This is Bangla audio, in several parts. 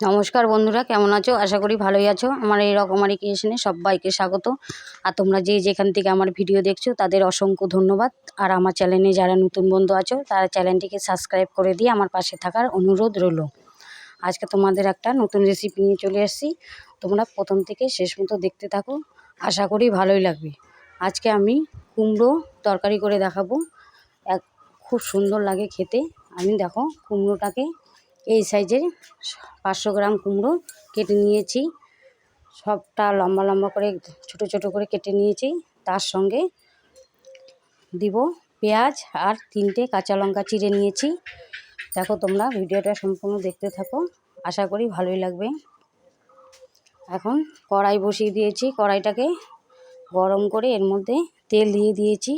নমস্কার বন্ধুরা, কেমন আছো? আশা করি ভালোই আছো। আমার এই রকমারি ক্রিয়েশনে সবাইকে স্বাগত। আর তোমরা যে যেখান থেকে আমার ভিডিও দেখছ, তাদের অসংখ্য ধন্যবাদ। আর আমার চ্যানেলে যারা নতুন বন্ধু আছো, তারা চ্যানেলটিকে সাবস্ক্রাইব করে দিয়ে আমার পাশে থাকার অনুরোধ রইল। আজকে তোমাদের একটা নতুন রেসিপি নিয়ে চলে এসেছি। তোমরা প্রথম থেকে শেষ মতো দেখতে থাকো। আশা করি ভালোই লাগবে। আজকে আমি কুমড়ো তরকারি করে দেখাবো। এক, খুব সুন্দর লাগে খেতে। আমি দেখো কুমড়োটাকে এই সাইজের পাঁচশো গ্রাম কুমড়ো কেটে নিয়েছি। সবটা লম্বা লম্বা করে, ছোট ছোট করে কেটে নিয়েছি। তার সঙ্গে দিব পেঁয়াজ আর তিনটে কাঁচা লঙ্কা চিড়ে নিয়েছি। দেখো তোমরা ভিডিওটা সম্পূর্ণ দেখতে থাকো। আশা করি ভালোই লাগবে। এখন কড়াই বসিয়ে দিয়েছি। কড়াইটাকে গরম করে এর মধ্যে তেল দিয়ে দিয়েছি।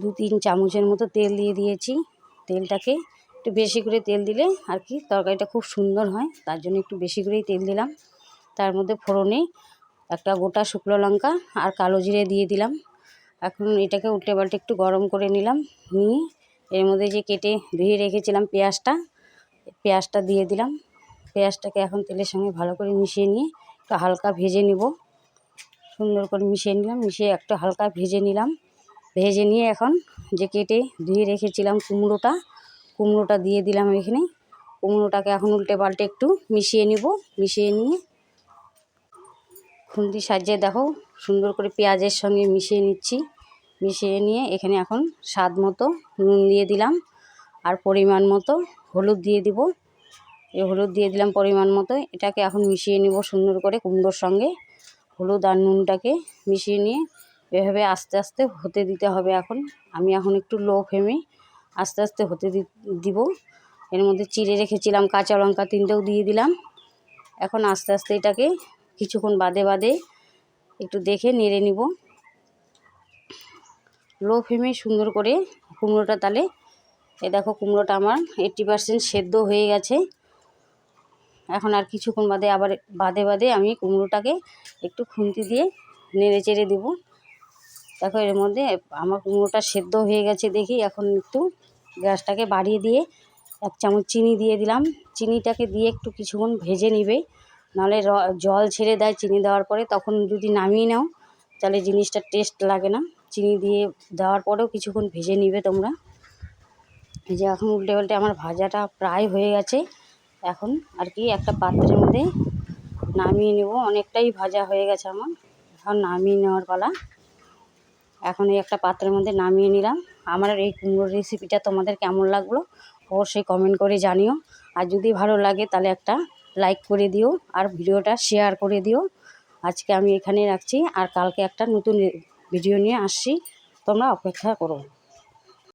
দু তিন চামচের মতো তেল দিয়ে দিয়েছি। তেলটাকে একটু বেশি করে তেল দিলে আর কি তরকারিটা খুব সুন্দর হয়, তার জন্য একটু বেশি করেই তেল দিলাম। তার মধ্যে ফোড়নে একটা গোটা শুকনো লঙ্কা আর কালো জিরে দিয়ে দিলাম। এখন এটাকে উল্টে পাল্টে একটু গরম করে নিলাম, নিয়ে এর মধ্যে যে কেটে ধুয়ে রেখেছিলাম পেঁয়াজটা পেঁয়াজটা দিয়ে দিলাম। পেঁয়াজটাকে এখন তেলের সঙ্গে ভালো করে মিশিয়ে নিয়ে একটু হালকা ভেজে নিব। সুন্দর করে মিশিয়ে নিলাম, মিশিয়ে একটু হালকা ভেজে নিলাম। ভেজে নিয়ে এখন যে কেটে ধুয়ে রেখেছিলাম কুমড়োটা কুমড়োটা দিয়ে দিলাম এখানে। কুমড়োটাকে এখন উল্টে পাল্টে একটু মিশিয়ে নিব। মিশিয়ে নিয়ে খুন্তি সাজিয়ে দেখো, সুন্দর করে পেঁয়াজের সঙ্গে মিশিয়ে নিচ্ছি। মিশিয়ে নিয়ে এখানে এখন স্বাদ মতো নুন দিয়ে দিলাম আর পরিমাণ মতো হলুদ দিয়ে দিব। এই হলুদ দিয়ে দিলাম পরিমাণ মতো, এটাকে এখন মিশিয়ে নিব সুন্দর করে কুমড়োর সঙ্গে। হলুদ আর নুনটাকে মিশিয়ে নিয়ে এভাবে আস্তে আস্তে হতে দিতে হবে এখন। আমি এখন একটু লো ফ্লেমে আস্তে আস্তে হতে দিব। এর মধ্যে চিড়ে রেখেছিলাম, কাঁচা লঙ্কা তিনটেও দিয়ে দিলাম। এখন আস্তে আস্তে এটাকে কিছুক্ষণ বাদে বাদে একটু দেখে নেড়ে নিব। লো ফ্লেমে সুন্দর করে কুমড়োটা তালে, এ দেখো কুমড়োটা আমার এইট্টি পারসেন্ট সেদ্ধ হয়ে গেছে। এখন আর কিছুক্ষণ বাদে আবার বাদে বাদে আমি কুমড়োটাকে একটু খুন্তি দিয়ে নেড়ে চেড়ে দেবো। দেখো এর মধ্যে আমার কুমড়োটা সেদ্ধ হয়ে গেছে দেখি, এখন একটু গ্যাসটাকে বাড়িয়ে দিয়ে এক চামচ চিনি দিয়ে দিলাম। চিনিটাকে দিয়ে একটু কিছুক্ষণ ভেজে নিবে, নাহলে জল ছেড়ে দেয় চিনি দেওয়ার পরে, তখন যদি নামিয়ে নাও, তাহলে জিনিসটা টেস্ট লাগে না। চিনি দিয়ে দেওয়ার পরেও কিছুক্ষণ ভেজে নিবে তোমরা। এই যে এখন উল্টে পাল্টে আমার ভাজাটা প্রায় হয়ে গেছে। এখন আর কি একটা পাত্রের মধ্যে নামিয়ে নেব। অনেকটাই ভাজা হয়ে গেছে আমার। এখন নামিয়ে নেওয়ার পালা। এখন এই একটা পাত্রের মধ্যে নামিয়ে নিলাম। আমার এই কুমড়োর রেসিপিটা তোমাদের কেমন লাগল অবশ্যই কমেন্ট করে জানিও। আর যদি ভালো লাগে তাহলে একটা লাইক করে দিও আর ভিডিওটা শেয়ার করে দিও। আজকে আমি এখানে রাখছি আর কালকে একটা নতুন ভিডিও নিয়ে আসছি। তোমরা অপেক্ষা করো।